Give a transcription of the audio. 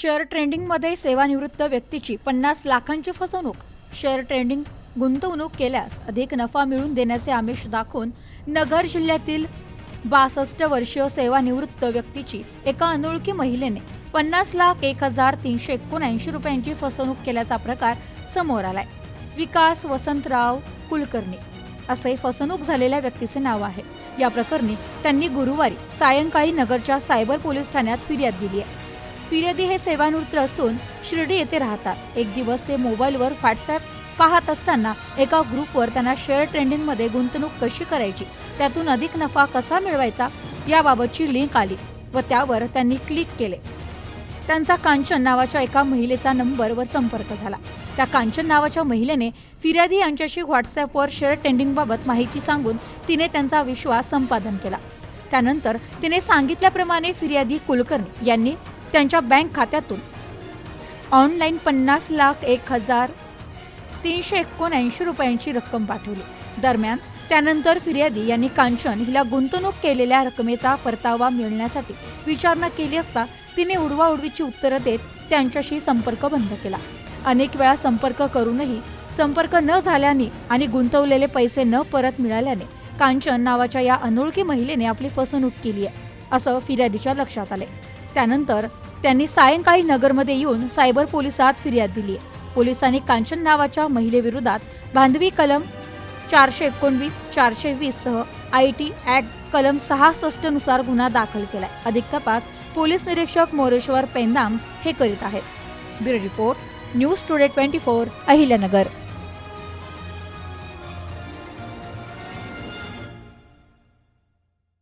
Share ट्रेंडिंगमध्ये सेवानिवृत्त व्यक्तीची पन्नास लाखांची फसवणूक. शेअर ट्रेंडिंग गुंतवणूक केल्यास अधिक नफा मिळवून देण्याचे आमिष दाखवून नगर जिल्ह्यातील बासष्ट वर्षीय सेवानिवृत्त व्यक्तीची एका अनोळखी महिलेने पन्नास लाख एक हजार तीनशे एकोणऐंशी रुपयांची फसवणूक केल्याचा प्रकार समोर आलाय. विकास वसंतराव कुलकर्णी. असे फसवणूक झालेल्या व्यक्तीचे नाव आहे. या प्रकरणी त्यांनी गुरुवारी सायंकाळी नगरच्या सायबर पोलीस ठाण्यात फिर्याद दिली आहे. फिर्यादी हे सेवानिवृत्त असून शिर्डी येथे राहतात. एक दिवस ते मोबाईलवर व्हॉट्सॲप पाहत असताना एका ग्रुपवर त्यांना शेअर ट्रेंडिंगमध्ये गुंतवणूक कशी करायची त्यातून अधिक नफा कसा मिळवायचा याबाबतची लिंक आली व त्यावर त्यांनी क्लिक केले. त्यांचा कांचन नावाच्या एका महिलेचा नंबरवर संपर्क झाला. त्या कांचन नावाच्या महिलेने फिर्यादी यांच्याशी व्हॉट्सॲपवर शेअर ट्रेंडिंगबाबत माहिती सांगून तिने त्यांचा विश्वास संपादन केला. त्यानंतर तिने सांगितल्याप्रमाणे फिर्यादी कुलकर्णी यांनी त्यांच्या बँक खात्यातून. ऑनलाईन पन्नास लाख एक हजार तीनशे एकोणऐंशी रुपयांची रक्कम पाठवली. दरम्यान त्यानंतर फिर्यादी यांनी कांचन हिला गुंतवणूक केलेल्या रकमेचा परतावा मिळण्यासाठी विचारणा केली असता तिने उडवाउडवीची उत्तरं देत त्यांच्याशी संपर्क बंद केला. अनेक वेळा संपर्क करूनही संपर्क न झाल्याने आणि गुंतवलेले पैसे न परत मिळाल्याने कांचन नावाच्या या अनोळखी महिलेने आपली फसवणूक केली आहे असं फिर्यादीच्या लक्षात आले त्यानंतर त्यांनी सायंकाळी नगरमध्ये येऊन सायबर पोलिसात फिर्याद दिली. आहे पोलिसांनी कांचन नावाच्या महिलेविरोधात बांधवी कलम चारशे एकोणवीस चारशे वीस सह आय टी ॲक्ट कलम सहासष्टनुसार गुन्हा दाखल केलाय. अधिक तपास पोलीस निरीक्षक मोरेश्वर पेंदाम हे करीत आहेत. Bureau report news today twenty four Ahilyanagar.